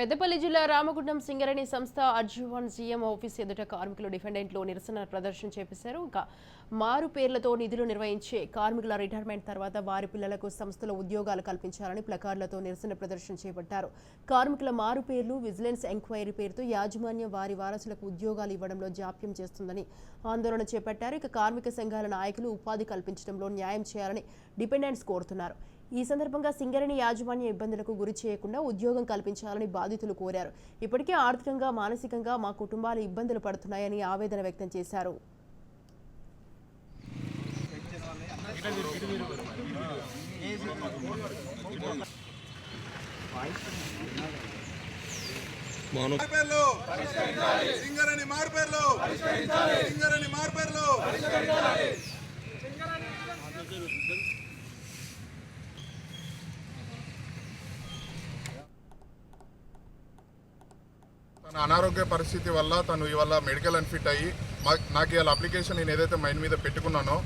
పెద్దపల్లి జిల్లా రామగుండం సింగరేణి సంస్థ అర్జువన్ CM office ఎదుట కార్మికులు డిఫెండెంట్లు నిరసన ప్రదర్శన చేపట్టారు ఇంకా మారు పేర్లతో నిధులు నిర్వహించే కార్మికుల రిటైర్మెంట్ తర్వాత వారి పిల్లలకు సంస్థలో ఉద్యోగాలు కల్పించాలని ప్లకార్డులతో నిరసన ప్రదర్శన చేపట్టారు. కార్మికుల మారు పేర్లు విజిలెన్స్ ఎంక్వైరీ పేరుతో యాజమాన్యం వారి వారసులకు ఉద్యోగాలు ఇవ్వడంలో జాప్యం చేస్తుందని ఆందోళన చేపట్టారు. ఇక కార్మిక సంఘాల నాయకులు ఉపాధి కల్పించడంలో న్యాయం చేయాలని డిపెండెంట్స్ కోరుతున్నారు. ఈ సందర్భంగా సింగరేణి యాజమాన్య ఇబ్బందులకు గురి చేయకుండా ఉద్యోగం కల్పించాలని బాధితులు కోరారు. ఇప్పటికే ఆర్థికంగా మానసికంగా మా కుటుంబాలు ఇబ్బందులు పడుతున్నాయని ఆవేదన వ్యక్తం చేశారు. మార్పేర్లు! సింగరేణి మార్పేర్లు! మార్పేర్లు! తన అనారోగ్య పరిస్థితి వల్ల తను ఇవాళ మెడికల్ అన్ఫిట్ అయ్యి మా- నాకు ఇవాళ అప్లికేషన్ నేను ఏదైతే మైండ్ మీద పెట్టుకున్నానో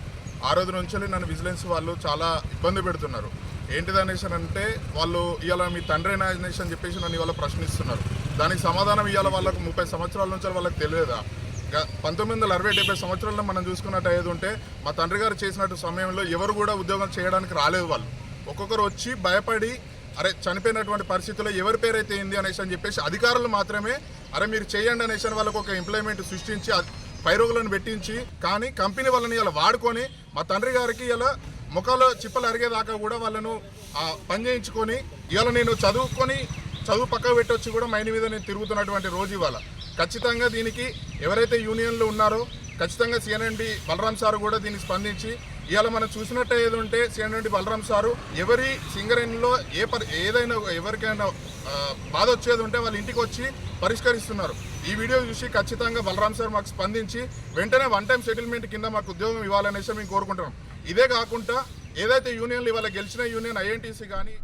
ఆ రోజు నుంచి నన్ను విజిలెన్స్ వాళ్ళు చాలా ఇబ్బంది పెడుతున్నారు. ఏంటిది అనేసి అంటే వాళ్ళు ఇవాళ మీ తండ్రి అనేసి అని చెప్పేసి నన్ను ఇవాళ ప్రశ్నిస్తున్నారు. దానికి సమాధానం ఇవాళ వాళ్ళకు ముప్పై సంవత్సరాల నుంచి వాళ్ళకి తెలియదా? పంతొమ్మిది వందల అరవై డెబ్బై సంవత్సరాల్లో మనం చూసుకున్నట్టు ఏది ఉంటే మా తండ్రి గారు చేసినట్టు సమయంలో ఎవరు కూడా ఉద్యోగం చేయడానికి రాలేదు వాళ్ళు. ఒక్కొక్కరు వచ్చి భయపడి అరే చనిపోయినటువంటి పరిస్థితుల్లో ఎవరి పేరైతే ఏంది అనేసి అని చెప్పేసి అధికారులు మాత్రమే అరే మీరు చేయండి అనేసి వాళ్ళకు ఒక ఎంప్లాయ్మెంట్ సృష్టించి పైరోగులను పెట్టించి కానీ కంపెనీ వాళ్ళని ఇలా వాడుకొని మా తండ్రి గారికి ఇలా ముఖాలు చిప్పలు అరిగేదాకా కూడా వాళ్ళను పని చేయించుకొని ఇవాళ నేను చదువుకొని చదువు పక్కకు పెట్టొచ్చి కూడా మైండ్ మీద నేను తిరుగుతున్నటువంటి రోజు ఇవాళ. ఖచ్చితంగా దీనికి ఎవరైతే యూనియన్లు ఉన్నారో ఖచ్చితంగా సిఎన్ఎండి బలరాం సార్ కూడా దీన్ని స్పందించి ఇవాళ మనం చూసినట్టు ఏది ఉంటే సిఎన్ఎండి బలరాం సారు ఎవరి సింగరేణిలో ఏ పరి ఏదైనా ఎవరికైనా బాధ వచ్చేది ఉంటే వాళ్ళ ఇంటికి వచ్చి పరిష్కరిస్తున్నారు. ఈ వీడియో చూసి ఖచ్చితంగా బలరాం సార్ మాకు స్పందించి వెంటనే వన్ టైం సెటిల్మెంట్ కింద మాకు ఉద్యోగం ఇవ్వాలనేసి మేము కోరుకుంటున్నాం. ఇదే కాకుండా ఏదైతే యూనియన్లు ఇవాళ గెలిచిన యూనియన్ ఐఎన్టీసీ కానీ